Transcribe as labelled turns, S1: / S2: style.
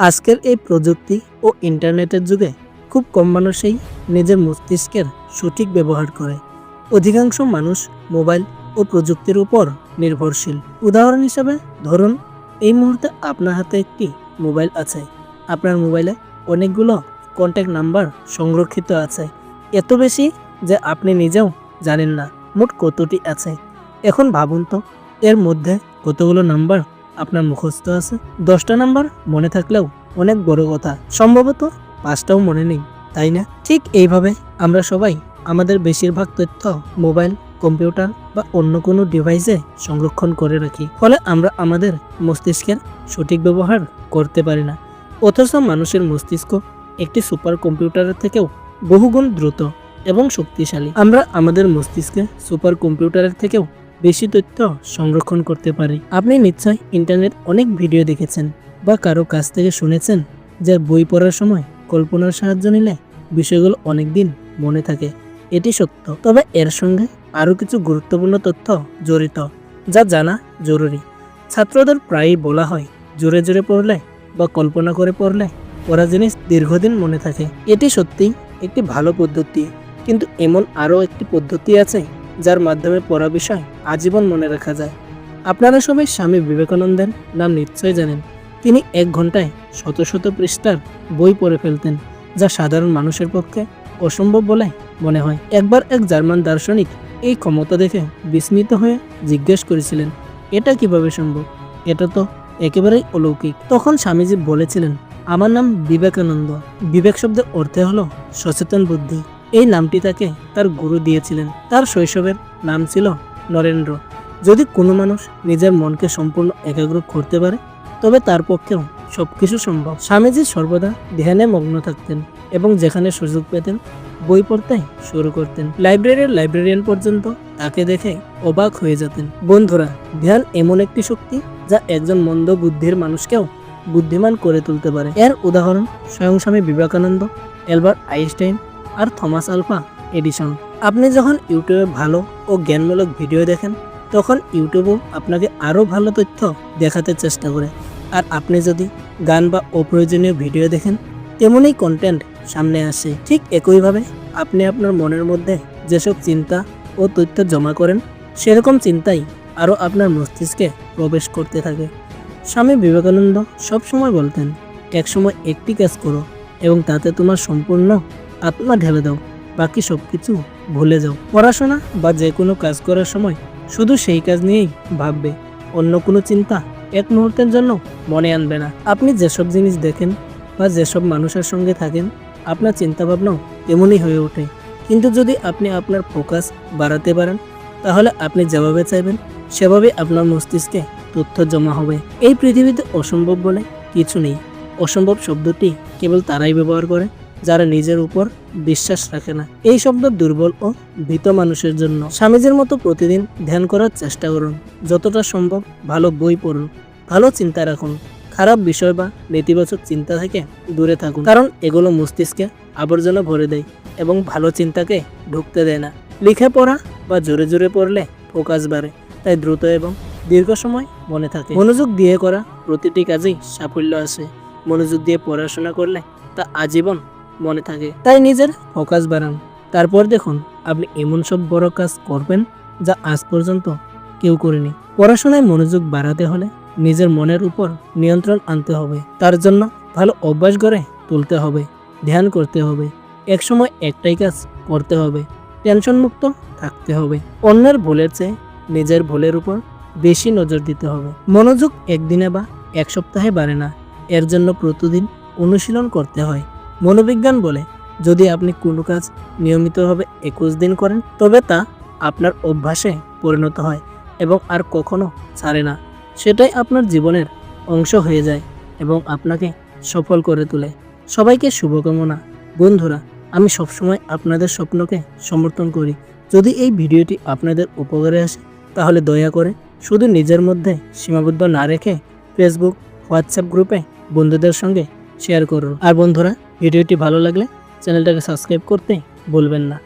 S1: আজকের এই প্রযুক্তি ও ইন্টারনেটের যুগে খুব কম মানুষই নিজের মস্তিষ্কের সঠিক ব্যবহার করে। অধিকাংশ মানুষ মোবাইল ও প্রযুক্তির উপর নির্ভরশীল। উদাহরণ হিসাবে ধরুন, এই মুহূর্তে আপনার হাতে একটি মোবাইল আছে। আপনার মোবাইলে অনেকগুলো কন্ট্যাক্ট নাম্বার সংরক্ষিত আছে। এত বেশি যে আপনি নিজেও জানেন না মোট কতটি আছে। এখন ভাবুন তো, এর মধ্যে কতগুলো নাম্বার আপনার মুখস্থ আছে। দশটা নাম্বার মনে থাকলেও অনেক বড় কথা। সম্ভবত পাঁচটাও মনে নেই, তাই না? ঠিক এইভাবে আমরা সবাই আমাদের বেশিরভাগ তথ্য মোবাইল, কম্পিউটার বা অন্য কোনো ডিভাইসে সংরক্ষণ করে রাখি। ফলে আমরা আমাদের মস্তিষ্কের সঠিক ব্যবহার করতে পারি না। অথচ মানুষের মস্তিষ্ক একটি সুপার কম্পিউটারের থেকেও বহুগুণ দ্রুত এবং শক্তিশালী। আমরা আমাদের মস্তিষ্কে সুপার কম্পিউটারের থেকেও বেশি তথ্য সংরক্ষণ করতে পারি। আপনি নিশ্চয় ইন্টারনেট অনেক ভিডিও দেখেছেন বা কারও কাছ থেকে শুনেছেন যে বই পড়ার সময় কল্পনার সাহায্য নিলে বিষয়গুলো অনেক দিন মনে থাকে। এটি সত্য। তবে এর সঙ্গে আরও কিছু গুরুত্বপূর্ণ তথ্য জড়িত, যা জানা জরুরি। ছাত্রদের প্রায়ই বলা হয়, জোরে জোরে পড়লে বা কল্পনা করে পড়লে পড়া জিনিস দীর্ঘদিন মনে থাকে। এটি সত্যি একটি ভালো পদ্ধতি, কিন্তু এমন আরও একটি পদ্ধতি আছে যার মাধ্যমে পড়া বিষয় আজীবন মনে রাখা যায়। আপনারা সবাই স্বামী বিবেকানন্দের নাম নিশ্চয় জানেন। তিনি এক ঘন্টায় শত শত পৃষ্ঠার বই পড়ে ফেলতেন, যা সাধারণ মানুষের পক্ষে অসম্ভব বলে মনে হয়। একবার এক জার্মান দার্শনিক এই ক্ষমতা দেখে বিস্মিত হয়ে জিজ্ঞেস করেছিলেন, এটা কীভাবে সম্ভব? এটা তো একেবারেই অলৌকিক। তখন স্বামীজি বলেছিলেন, আমার নাম বিবেকানন্দ। বিবেক শব্দের অর্থে হলো সচেতন বুদ্ধি। এই নামটি তাকে তার গুরু দিয়েছিলেন। তার শৈশবের নাম ছিল নরেন্দ্র। যদি কোনো মানুষ নিজের মনকে সম্পূর্ণ একাগ্র করতে পারে, তবে তার পক্ষেও সবকিছু সম্ভব। স্বামীজি সর্বদা ধ্যানে মগ্ন থাকতেন এবং যেখানে সুযোগ পেতেন, বই পড়তে শুরু করতেন। লাইব্রেরির লাইব্রেরিয়ান পর্যন্ত তাকে দেখে অবাক হয়ে যেতেন। বন্ধুরা, ধ্যান এমন একটি শক্তি যা একজন মন্দ বুদ্ধির মানুষকেও বুদ্ধিমান করে তুলতে পারে। এর উদাহরণ স্বয়ং স্বামী বিবেকানন্দ, এলবার্ট আইনস্টাইন আর থমাস আলফা এডিশন। আপনি যখন ইউটিউবে ভালো ও জ্ঞানমূলক ভিডিও দেখেন, তখন ইউটিউবও আপনাকে আরও ভালো তথ্য দেখাতে চেষ্টা করে। আর আপনি যদি গান বা অপ্রয়োজনীয় ভিডিও দেখেন, তেমনই কন্টেন্ট সামনে আসে। ঠিক একইভাবে আপনি আপনার মনের মধ্যে যেসব চিন্তা ও তথ্য জমা করেন, সেরকম চিন্তাই আরও আপনার মস্তিষ্কে প্রবেশ করতে থাকে। স্বামী বিবেকানন্দ সবসময় বলতেন, একসময় একটি কাজ করো এবং তাতে তোমার সম্পূর্ণ আত্মা ঢেলে দাও, বাকি সব কিছু ভুলে যাও। পড়াশোনা বা যে কোনো কাজ করার সময় শুধু সেই কাজ নিয়েই ভাববে। অন্য কোনো চিন্তা এক মুহূর্তের জন্য মনে আনবে না। আপনি যেসব জিনিস দেখেন বা যেসব মানুষের সঙ্গে থাকেন, আপনার চিন্তাভাবনাও এমনই হয়ে ওঠে। কিন্তু যদি আপনি আপনার ফোকাস বাড়াতে পারেন, তাহলে আপনি যেভাবে চাইবেন, সেভাবে আপনার মস্তিষ্কে তথ্য জমা হবে। এই পৃথিবীতে অসম্ভব বলে কিছু নেই। অসম্ভব শব্দটি কেবল তারাই ব্যবহার করে। যারা নিজের উপর বিশ্বাস রাখে না। এই শব্দ দুর্বল ও ভীত মানুষের জন্য। স্বামীজির মতো প্রতিদিন ধ্যান করার চেষ্টা করুন। যতটা সম্ভব ভালো বই পড়ুন। ভালো চিন্তা রাখুন। খারাপ বিষয় বা নেতিবাচক চিন্তা থেকে দূরে থাকুন। কারণ এগুলো মস্তিষ্কে আবর্জনা ভরে দেয় এবং ভালো চিন্তাকে ঢুকতে দেয় না। লিখে পড়া বা জোরে জোরে পড়লে ফোকাস বাড়ে, তাই দ্রুত এবং দীর্ঘ সময় মনে থাকে। মনোযোগ দিয়ে করা প্রতিটি কাজেই সাফল্য আসে। মনোযোগ দিয়ে পড়াশোনা করলে তা আজীবন মনে থাকে। তাই নিজের ফোকাস বাড়ান। তারপর দেখুন, আপনি এমন সব বড় কাজ করবেন যা আজ পর্যন্ত কেউ করেনি। পড়াশোনায় মনোযোগ বাড়াতে হলে নিজের মনের উপর নিয়ন্ত্রণ আনতে হবে। তার জন্য ভালো অভ্যাস গড়ে তুলতে হবে, ধ্যান করতে হবে, একসময় একটাই কাজ করতে হবে টেনশন মুক্ত থাকতে হবে। অন্যের ভুলের চেয়ে নিজের ভুলের উপর বেশি নজর দিতে হবে। মনোযোগ একদিনে বা এক সপ্তাহে বাড়ে না। এর জন্য প্রতিদিন অনুশীলন করতে হয়। মনোবিজ্ঞান বলে যদি আপনি কোনো কাজ নিয়মিতভাবে একুশ দিন করেন, তবে তা আপনার অভ্যাসে পরিণত হয় এবং আর কখনো ছাড়ে না। সেটাই আপনার জীবনের অংশ হয়ে যায় এবং আপনাকে সফল করে তোলে। সবাইকে শুভকামনা। বন্ধুরা, আমি সবসময় আপনাদের স্বপ্নকে সমর্থন করি। যদি এই ভিডিওটি আপনাদের উপকারে আসে, তাহলে দয়া করে শুধু নিজের মধ্যে সীমাবদ্ধ না রেখে ফেসবুক হোয়াটসঅ্যাপ গ্রুপে বন্ধুদের সঙ্গে শেয়ার করুন। আর বন্ধুরা ভিডিওটি ভালো লাগলে চ্যানেলটাকে সাবস্ক্রাইব করতে ভুলবেন না।